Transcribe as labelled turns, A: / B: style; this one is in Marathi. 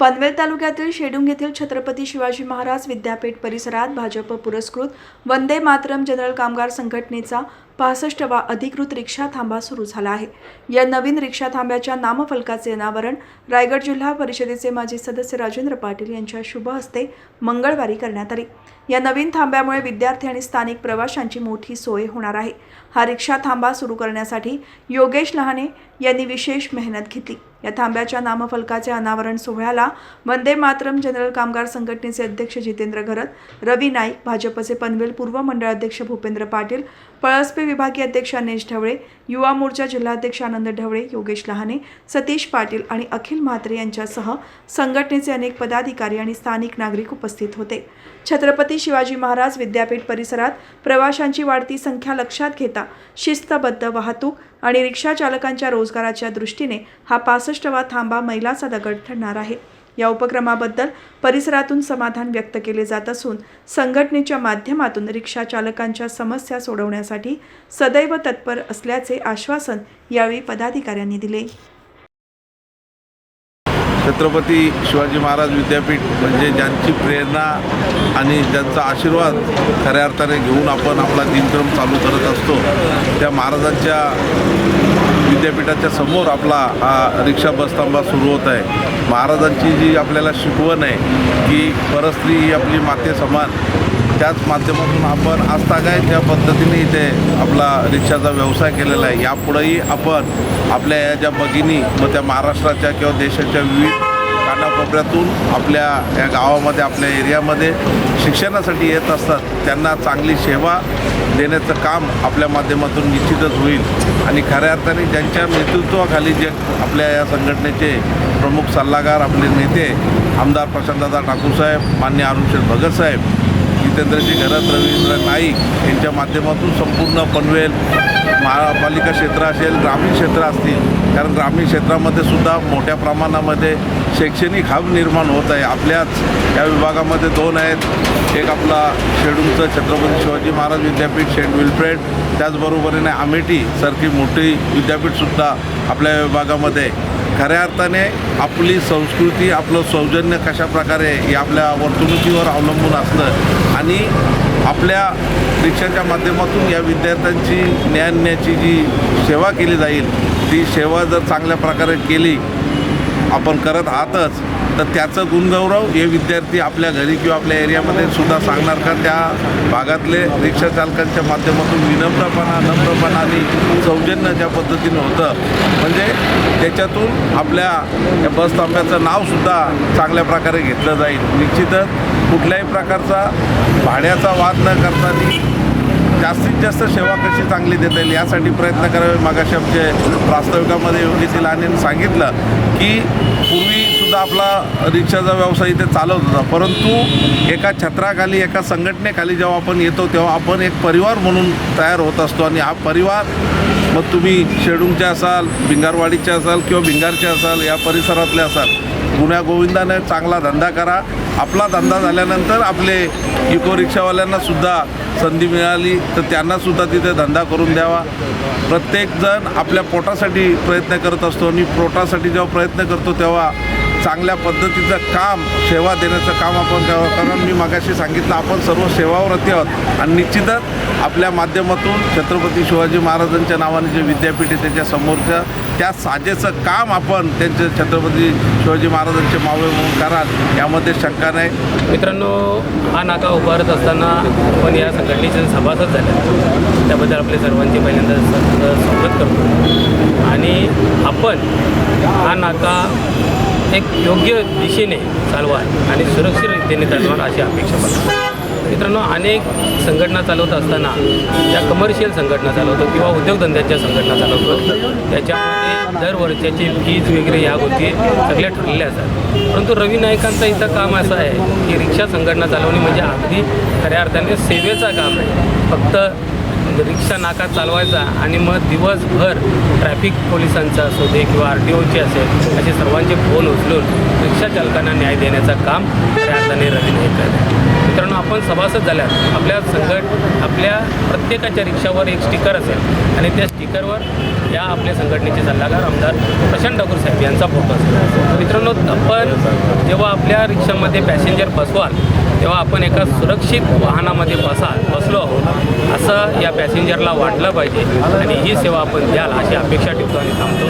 A: पनवेल तालुक्यातील शेडुंग येथील छत्रपती शिवाजी महाराज विद्यापीठ परिसरात भाजप पुरस्कृत वंदे मातरम जनरल कामगार संघटनेचा पासष्टवा अधिकृत रिक्षा थांबा सुरू झाला आहे. या नवीन रिक्षा थांब्याच्या नामफलकाचे अनावरण रायगड जिल्हा परिषदेचे माजी सदस्य राजेंद्र पाटील यांच्या शुभ हस्ते मंगळवारी करण्यात आली. या नवीन थांब्यामुळे विद्यार्थी आणि स्थानिक प्रवाशांची मोठी सोय होणार आहे. हा रिक्षा थांबा सुरू करण्यासाठी योगेश लहाने यांनी विशेष मेहनत घेतली. या थांब्याच्या नामफलकाचे अनावरण सोहळ्याला वंदे मातरम जनरल कामगार संघटनेचे अध्यक्ष जितेंद्र घरत रवी नाईक भाजपचे पनवेल पूर्व मंडळ अध्यक्ष भूपेंद्र पाटील पळसपे विभागीय अध्यक्ष अनेश ढवळे युवा मोर्चा जिल्हाध्यक्ष आनंद ढवळे योगेश लहाने सतीश पाटील आणि अखिल म्हात्रे यांच्यासह संघटनेचे अनेक पदाधिकारी आणि स्थानिक नागरिक उपस्थित होते. छत्रपती शिवाजी महाराज विद्यापीठ परिसरात प्रवाशांची वाढती संख्या लक्षात घेता शिस्तबद्ध वाहतूक आणि रिक्षा चालकांच्या रोजगाराच्या दृष्टीने हा पासष्टवा थांबा मैलाचा दगड ठरणार आहे. या उपक्रमाबद्दल परिसरातून समाधान व्यक्त केले जात असून संघटनेच्या माध्यमातून रिक्षा चालकांच्या समस्या सोडवण्यासाठी सदैव तत्पर असल्याचे आश्वासन यावेळी पदाधिकाऱ्यांनी दिले.
B: छत्रपती शिवाजी महाराज विद्यापीठ म्हणजे ज्यांची प्रेरणा आणि ज्यांचा आशीर्वाद खऱ्या अर्थाने घेऊन आपण आपला दिनक्रम चालू करत असतो त्या महाराजांच्या विद्यापीठाच्या समोर आपला हा रिक्षा बसतांबा सुरू होत आहे. महाराजांची जी आपल्याला शिकवण आहे की परस्त्री ही आपली माते समान त्याच माध्यमातून आपण आजतागायत ज्या पद्धतीने इथे आपला रिक्षाचा व्यवसाय केलेला आहे. यापुढेही आपण आपल्या या ज्या भगिनी मग त्या महाराष्ट्राच्या किंवा देशाच्या विविध कानाकोपऱ्यातून आपल्या या गावामध्ये आपल्या एरियामध्ये शिक्षणासाठी येत असतात. त्यांना चांगली सेवा देण्याचं काम आपल्या माध्यमातून निश्चितच होईल. आणि खऱ्या अर्थाने ज्यांच्या नेतृत्वाखाली जे आपल्या या संघटनेचे प्रमुख सल्लागार आपले नेते आमदार प्रशांतदादा ठाकूरसाहेब मान्य अरुणशेठ भगतसाहेब जितेंद्रजी घरत रवींद्र नाईक यांच्या माध्यमातून संपूर्ण पनवेल महापालिका क्षेत्र असेल ग्रामीण क्षेत्र असतील कारण ग्रामीण क्षेत्रामध्ये सुद्धा मोठ्या प्रमाणामध्ये शैक्षणिक हब निर्माण होत आहे. आपल्याच या विभागामध्ये दोन आहेत. एक आपला शेडूलचं छत्रपती शिवाजी महाराज विद्यापीठ शेड विल्फ्रेड. त्याचबरोबरीने अमेठी सारखी मोठी विद्यापीठसुद्धा आपल्या विभागामध्ये. खऱ्या अर्थाने आपली संस्कृती आपलं सौजन्य कशा प्रकारे हे आपल्या वर्तणुकीवर अवलंबून असतं आणि आपल्या रिक्षाच्या माध्यमातून या विद्यार्थ्यांची ज्ञानण्याची जी सेवा केली जाईल ती सेवा जर चांगल्या प्रकारे केली आपण करत आहातच तर त्याचं गुणगौरव हे विद्यार्थी आपल्या घरी किंवा आपल्या एरियामध्ये सुद्धा सांगणार का? त्या भागातले रिक्षा चालकांच्या माध्यमातून विनम्रपणा नम्रपणा आणि सौजन्य ज्या पद्धतीनं होतं म्हणजे त्याच्यातून आपल्या या बस थांब्याचं नावसुद्धा चांगल्या प्रकारे घेतलं जाईल. निश्चितच कुठल्याही प्रकारचा भाड्याचा वाद न करताना जास्तीत जास्त सेवा कशी चांगली देता येईल यासाठी प्रयत्न करावे. मागाशी आमचे प्रास्ताविकामध्ये योगेश लानेने सांगितलं की पूर्वीसुद्धा आपला रिक्षाचा व्यवसाय इथे चालवत होता. परंतु एका छत्राखाली एका संघटनेखाली जेव्हा आपण येतो तेव्हा आपण एक परिवार म्हणून तयार होत असतो. आणि हा परिवार मग तुम्ही शेडूंगचे असाल भिंगारवाडीचे असाल किंवा भिंगारचे असाल या परिसरातले असाल गुन्ह्या गोविंदाने चांगला धंदा करा. आपला धंदा झाल्यानंतर आपले इको रिक्षावाल्यांना सुद्धा संधी मिळाली तर त्यांनासुद्धा तिथे धंदा करून द्यावा. प्रत्येकजण आपल्या पोटासाठी प्रयत्न करत असतो आणि पोटासाठी जेव्हा प्रयत्न करतो तेव्हा चांगल्या पद्धतीचं काम सेवा देण्याचं काम आपण करावं. कारण मी मगाशी सांगितलं आपण सर्व सेवाव्रती आहोत. आणि निश्चितच आपल्या माध्यमातून छत्रपती शिवाजी महाराजांच्या नावाने जे विद्यापीठ आहे त्याच्या समोरचं त्या साजेचं काम आपण त्यांचे छत्रपती शिवाजी महाराजांचे मावळे म्हणून कराल यामध्ये शंका नाही.
C: मित्रांनो हा नाका उभारत असताना आपण या संघटनेचे सभासद झाले. त्याबद्दल आपले सर्वांचे पहिल्यांदा स्वागत करतो. आणि आपण हा नाका एक योग्य दिशेने चालवा आणि सुरक्षित रीतीने चालवा अशी अपेक्षा करतो मित्रांनो अनेक संघटना चालवत असताना ज्या कमर्शियल संघटना चालवतो किंवा उद्योगधंद्याच्या संघटना चालवतो त्याच्यामध्ये दरवर्षाची फीज वगैरे या गोष्टी सगळ्या ठरलेल्या असतात. परंतु रवी नायकांचं इथं काम असं आहे की रिक्षा संघटना चालवणे म्हणजे अगदी खऱ्या अर्थाने सेवेचं काम आहे. फक्त म्हणजे रिक्षा नाका चालवायचा आणि मग दिवसभर ट्रॅफिक पोलिसांचा असू दे किंवा आर टी ओचे असेल असे सर्वांचे फोन उचलून रिक्षा चालकांना न्याय देण्याचं काम खऱ्या अर्थाने रवी करत मित्रांनो आपण सभासद झाल्यास आपल्या संघट आपल्या प्रत्येकाच्या रिक्षावर एक स्टिकर असेल आणि त्या स्टिकरवर या आपल्या संघटनेचे सल्लागार आमदार प्रशांत ठाकूर साहेब यांचा फोटो असेल. मित्रांनो आपण जेव्हा आपल्या रिक्षामध्ये पॅसेंजर बसवाल तेव्हा आपण एका सुरक्षित वाहनामध्ये बसा बसलो आहोत. असं या पॅसेंजरला वाटलं पाहिजे. आणि ही सेवा आपण द्याल अशी अपेक्षा ठेवतो आणि थांबतो.